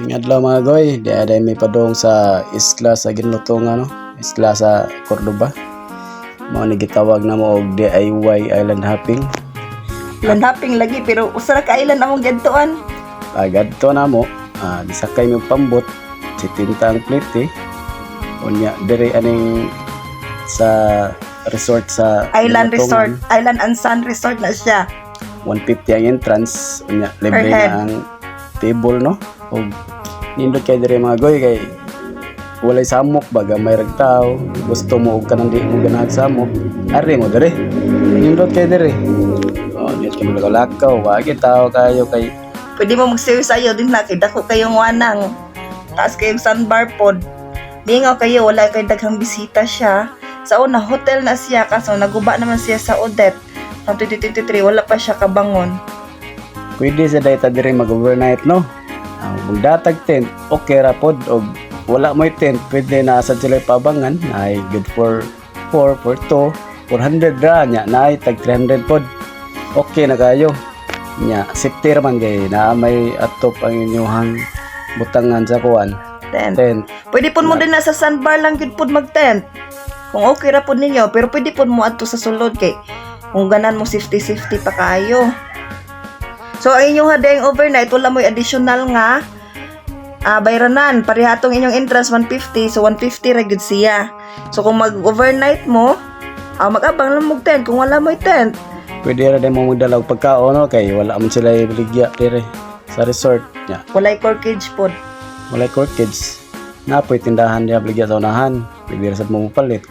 Yung adlaw mga goy, di aday may padong sa isla sa Ginlutong ano, isla sa Cordoba. Mao ni gitawag na mo og DIY island hopping. Landhaping lagi pero usa ra ka island among gadtuan. Agad to na mo, ah, disakay mo pambot, si tinta ang plate eh. Unya dire aning sa resort sa Island Ginlutongan. Resort, Island and Sun Resort na siya. 150 ang entrance unya libre na ang table no og nindot kay dire mga goy kay walay samok baga may ragtao gusto mo og kanang di mo ganahan samok ari mo dire nindot kay dire oh nindot kay lakaw wagi tao kayo kay Pwede mo magsayo sayo din na kay dako kayong wanang. Taas kayong sandbar pod. Mingaw kayo wala kay daghang bisita siya. Sa una hotel na siya kaso naguba naman siya sa Odette. Noong 2023 wala pa siya kabangon. pwede sa dayta dire mag overnight no ang datag tent okay ra pod og wala mo tent pwede na sa sila pabangan ay good for 4 for 2 400 ra nya na tag 300 pod. Okay na kayo. Nya safety man kay na may atop ang inyong butangan sa kuan Then, tent. Pwede po mo din na sa sandbar lang gid pod mag-tent. Kung okay ra po ninyo, pero pwede po mo adto sa sulod kay kung ganan mo safety safety pa kayo. So ang inyong hadayang overnight. Wala mo'y additional nga ah bayranan. Parehatong inyong entrance 150 so 150 ra gyud siya. So kung mag-overnight mo, ah mag-abang lang mo tent. Kung wala mo'y tent. pwede ra din mo magdala og pagkaon no kay wala man sila iligya dire sa resort nya Walay corkage pod. wala court kids na po'y tindahan niya bligya sa unahan pwede ra sa mo palit